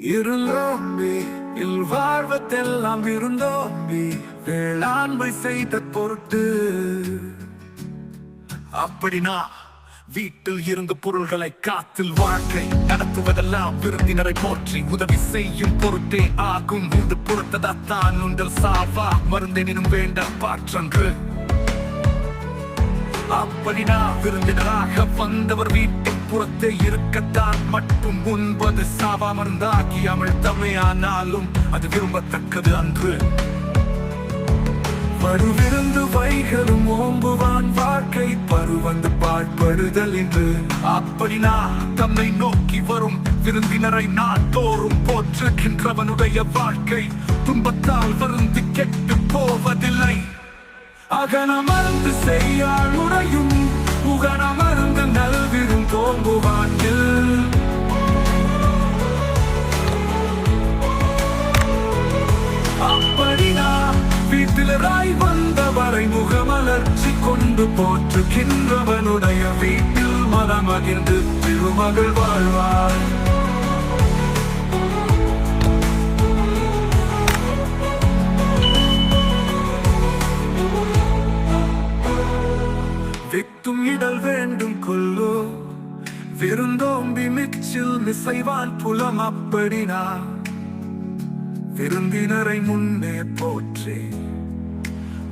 இருந்தோம்பி இல் வாழ்வதெல்லாம் இருந்தோம்பி வேளாண்மை செய்த பொருட்டு. அப்படினா வீட்டில் இருந்து பொருள்களை காத்தில் வாழ்க்கை நடத்துவதெல்லாம் விருந்தினரை போற்றி உதவி செய்யும் பொருட்டே ஆகும். இந்த பொருத்ததான் உண்டல் சாவா மருந்தெனினும் வேண்ட பாற்றன்று. அப்படினா விருந்தினராக வந்தவர் வீட்டின் புறத்தே இருக்கத்தான் மட்டும் உண்பது சாவா மருந்தாகி அமிழ்த்தமே அது விரும்பத்தக்கது அன்று. மறுவிருந்து வைகளும் ஓம்புவான் வாழ்க்கை பருவந்து பாழ்படுதல் என்று அப்படி நான் தம்மை நோக்கி வரும் விருந்தினரை நான் தோறும் போற்றுகின்றவனுடைய வாழ்க்கை துன்பத்தால் வருந்தி கெட்டு போவதில்லை. அகனமர்ந்து செய்யாளுடையும் உறையும் உகனமர்ந்து நல்விரும் தோம்புவான் அப்படினா வீட்டிலராய் வந்தவரை முகமலர்ச்சி கொண்டு போற்றுகின்றவனுடைய வீட்டில் மனமகிழ்ந்து திருமகள் வாழ்வாள். வித்தும் இடல் வேண்டும் கொல்லோ. விருந்தோம்பி மிச்சில் மிசைவான் புலம் அப்படினா? விருந்தினரை முன்னே போற்றே.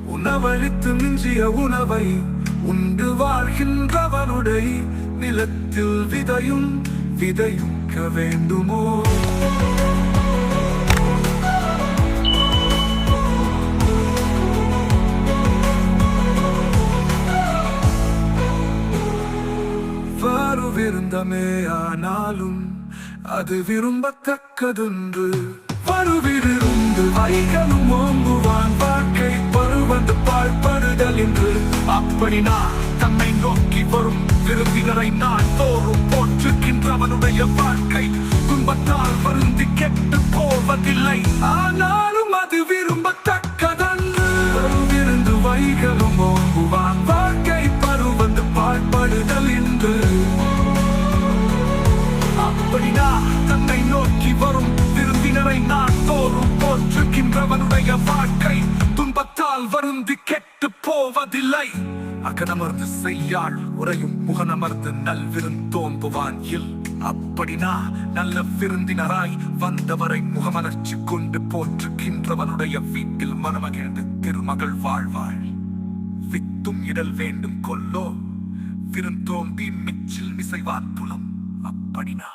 உணவழித்து மிஞ்சிய உணவை உண்டு வாழ்கின்றவனுடைய நிலத்தில் விதையும் விதையுக்க வேண்டுமோ? இருந்தமே ஆனாலும் அது விரும்பத்தக்கதொன்று. வருவிலிருந்து வைகளும் ஓங்குவான் வாழ்க்கை பருவந்து பாழ்படுதல் என்று. அப்படினா தன்னை நோக்கி வரும் விருந்தினரை நான் தோறும் போற்றுகின்றவனுடைய வாழ்க்கை துன்பத்தால் வருந்தி கெட்டு போவதில்லை. ஆனாலும் அது விரும்பத்தக்கதன்று. வருவிருந்து வைகளும் ஓங்குவான் போவதில்லை அகனமர்ந்து செய்யாள் உரையும் முகனமர்ந்து நல்விருந்தோம்புவான் இல். அப்படினா நல்ல விருந்தினராய் வந்தவரை முகமலர்ச்சி கொண்டு போற்றுகின்றவனுடைய வீட்டில் மனமகிழ்ந்து திருமகள் வாழ்வாள். வித்தும் இடல் வேண்டும் கொல்லோ. விருந்தோம்பி மிச்சில் மிசைவான் புலம். அப்படினா